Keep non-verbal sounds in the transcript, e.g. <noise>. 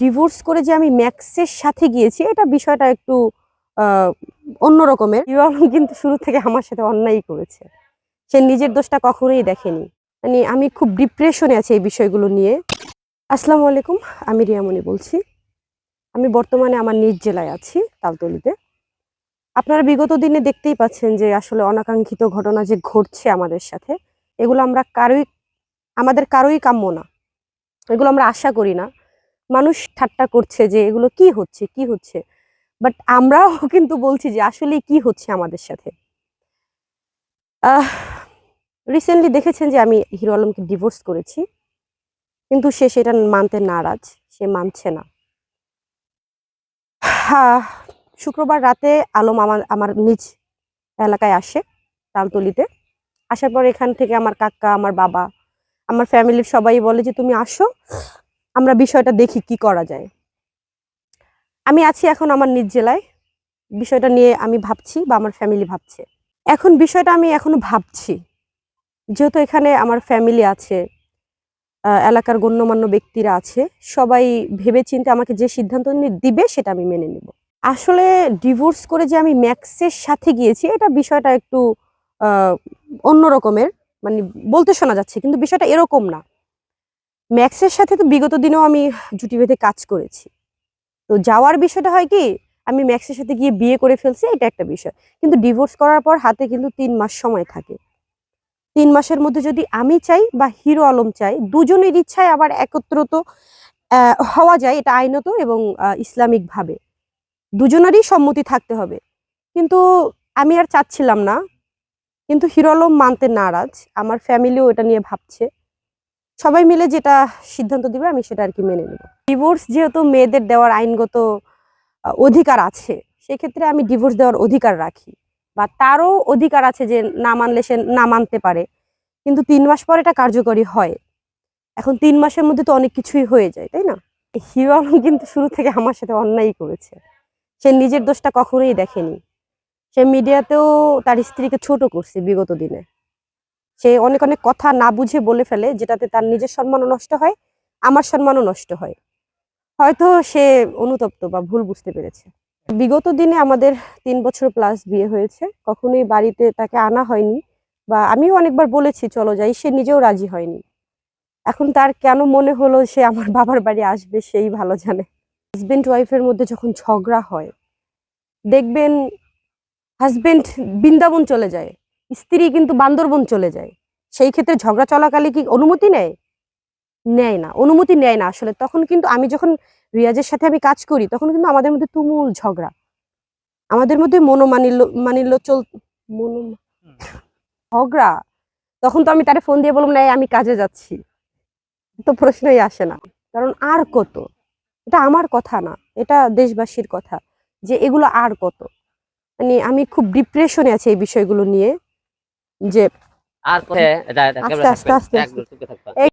Divorce করে যে আমি ম্যাক্সের সাথে গিয়েছি, এটা বিষয়টা একটু অন্য রকমের। আলম কিন্তু শুরু থেকে আমার সাথে অন্যায় করেছে। সে নিজের দোষটা কখনোই দেখেনি। মানে আমি খুব ডিপ্রেশনে আছি এই বিষয়গুলো নিয়ে। আসসালামু আলাইকুম, আমি রিয়ামণি বলছি। আমি বর্তমানে আমার নিজ জেলায় আছি, তালতলিতে। আপনারা বিগত দিনে দেখতেই পাচ্ছেন যে আসলে অনাকাঙ্ক্ষিত ঘটনা যে ঘটছে আমাদের সাথে, এগুলো আমরা কারোই, আমাদের কারোই কাম্য না। এগুলো আমরা আশা করি না। মানুষ ঠাট্টা করছে যে এগুলো কি হচ্ছে কি হচ্ছে? বাট আমরাও <laughs> কিন্তু বলছি যে আসলে কি হচ্ছে আমাদের সাথে। রিসেন্টলি দেখেছেন যে আমি হিরো আলমকে ডিভোর্স করেছি। কিন্তু সে সেটা মানতে নারাজ সে মানছে না। হ্যাঁ, শুক্রবার রাতে আলম আমার আমার নিজ এলাকায় আসে তালতলিতে। আসার পর এখান থেকে আমার কাকা আমার বাবা আমার ফ্যামিলির সবাই বলে যে তুমি আসো। আমরা বিষয়টা দেখি কি করা যায়। আমি আছি এখন আমার নিজ জেলায়। বিষয়টা নিয়ে আমি ভাবছি বা আমার ফ্যামিলি ভাবছে। এখন বিষয়টা আমি এখনও ভাবছি। যেহেতু এখানে আমার ফ্যামিলি আছে এলাকার গণ্যমান্য ব্যক্তিরা আছে, সবাই ভেবে চিন্তে আমাকে যে সিদ্ধান্ত দিবে সেটা আমি মেনে নেব। আসলে ডিভোর্স করে যে আমি ম্যাক্সের সাথে গিয়েছি, এটা বিষয়টা একটু অন্য রকমের মানে বলতে শোনা যাচ্ছে, কিন্তু বিষয়টা এরকম না। ম্যাক্সের সাথে তো বিগত দিনেও আমি জুটি বেঁধে কাজ করেছি। তো যাওয়ার বিষয়টা হয় কি, আমি ম্যাক্সের সাথে গিয়ে বিয়ে করে ফেলছি, এটা একটা বিষয়। কিন্তু ডিভোর্স করার পর হাতে কিন্তু তিন মাস সময় থাকে। তিন মাসের মধ্যে যদি আমি চাই বা হিরো আলম চাই, দুজনের ইচ্ছায় আবার একত্রিত হওয়া যায়, এটা আইনত এবং ইসলামিক ভাবে দুজনেরই সম্মতি থাকতে হবে। কিন্তু আমি আর চাচ্ছিলাম না। কিন্তু হিরো আলম মানতে নারাজ। আমার ফ্যামিলিও এটা নিয়ে ভাবছে। সবাই মিলে যেটা সিদ্ধান্ত দিবে, আমি সেটা আর কি মেনে নেব। ডিভোর্স যেহেতু মেয়েদের দেওয়ার আইনগত অধিকার আছে, সেক্ষেত্রে আমি ডিভোর্স দেওয়ার অধিকার রাখি। বা তারও অধিকার আছে যে না মানলে সে না মানতে পারে। কিন্তু তিন মাস পর এটা কার্যকরী হয়। এখন তিন মাসের মধ্যে তো অনেক কিছুই হয়ে যায়, তাই না? হিরো আলম কিন্তু শুরু থেকে আমার সাথে অন্যায় করেছে। সে নিজের দোষটা কখনোই দেখেনি। সে মিডিয়াতেও তার স্ত্রীকে ছোট করছে বিগত দিনে। সে অনেক অনেক কথা না বুঝে বলে ফেলে, যেটাতে তার নিজের সম্মানও নষ্ট হয়, আমার সম্মানও নষ্ট হয়। হয়তো সে অনুতপ্ত বা ভুল বুঝতে পেরেছে। বিগত দিনে আমাদের তিন বছর প্লাস বিয়ে হয়েছে। কখনোই বাড়িতে তাকে আনা হয়নি বা আমিও অনেকবার বলেছি, চলো যাই। সে নিজেও রাজি হয়নি। এখন তার কেন মনে হলো সে আমার বাবার বাড়ি আসবে, সেই ভালো জানে। হাজবেন্ড ওয়াইফের মধ্যে যখন ঝগড়া হয়, দেখবেন হাজবেন্ড বৃন্দাবন চলে যায়। স্ত্রী কিন্তু বান্দরবন চলে যায়। সেই ক্ষেত্রে ঝগড়া চলাকালে কি অনুমতি নেয়? নেয় না, অনুমতি নেয় না আসলে। তখন কিন্তু আমি যখন রিয়াজের সাথে আমি কাজ করি, তখন কিন্তু আমাদের মধ্যে তুমুল ঝগড়া। আমাদের মধ্যে মনোমানিল্য, মানিল্য চল, মনো, ঝগড়া। তখন তো আমি তারে ফোন দিয়ে বললাম না আমি কাজে যাচ্ছি। তো প্রশ্নই আসে না। কারণ আর কত? এটা আমার কথা না, এটা দেশবাসীর কথা যে এগুলো আর কত? মানে আমি খুব ডিপ্রেশনে আছি এই বিষয়গুলো নিয়ে। যে আর কোথায় এটা এটা আস্তে, ক্যামেরা আস্তে, থাকবে। আস্তে,